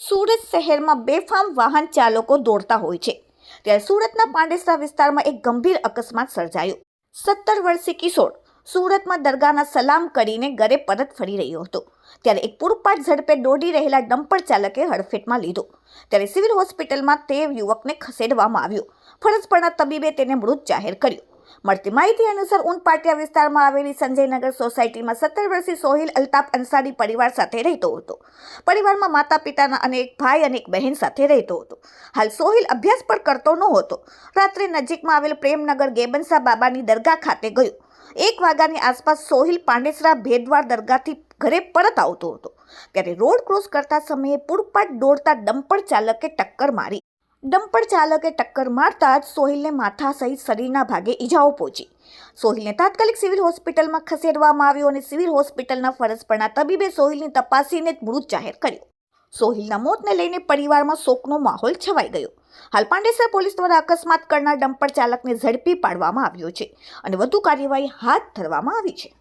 સુરત શહેરમાં બેફામ વાહન ચાલકો દોડતા હોય છે. ત્યારે સુરતના પાંડેસરા વિસ્તારમાં એક ગંભીર અકસ્માત સર્જાયો. સત્તર વર્ષીય કિશોર સુરતમાં દરગાહના સલામ કરીને ઘરે પરત ફરી રહ્યો હતો. ત્યારે એક પૂરપાટ ઝડપે દોડી રહેલા ડમ્પર ચાલકે હડફેટમાં લીધો. ત્યારે સિવિલ હોસ્પિટલમાં તે યુવકને ખસેડવામાં આવ્યો. ફરજ પરના તબીબે તેને મૃત જાહેર કર્યો. મળતી માહિતી અનુસાર ઊન પાટિયા વિસ્તારમાં આવેલી સંજયનગર સોસાયટીમાં સત્તર વર્ષીય સોહિલ અલ્તાફ અંસારી પરિવાર સાથે રહેતો હતો. પરિવારમાં માતા પિતાના અને એક ભાઈ અને એક બહેન સાથે રહેતો હતો. હાલ સોહિલ અભ્યાસ પણ કરતો નહોતો. રાત્રે નજીકમાં આવેલ પ્રેમનગર ગેબનસા બાબાની દરગાહ ખાતે ગયો. એક વાગ્યાની આસપાસ સોહિલ પાંડેસરા ભેદવાર દરગાહથી ઘરે પરત આવતો હતો. ત્યારે રોડ ક્રોસ કરતા સમયે પૂરપાટ દોડતા ડમ્પર ચાલકે ટક્કર મારી. ડમ્પર ચાલકે ટક્કર મારતા જ સોહિલને માથા સહિત શરીરના ભાગે ઈજાઓ પહોંચી. સોહિલને તાત્કાલિક સિવિલ હોસ્પિટલમાં ખસેડવામાં આવ્યો અને સિવિલ હોસ્પિટલના ફરજ પરના તબીબે સોહિલની તપાસીને મૃત જાહેર કર્યો. સોહિલના મોતને લઈને પરિવારમાં શોકનો માહોલ છવાઈ ગયો. હાલ પાંડેસર પોલીસ દ્વારા અકસ્માત કરનાર ડમ્પર ચાલકને ઝડપી પાડવામાં આવ્યો છે અને વધુ કાર્યવાહી હાથ ધરવામાં આવી છે.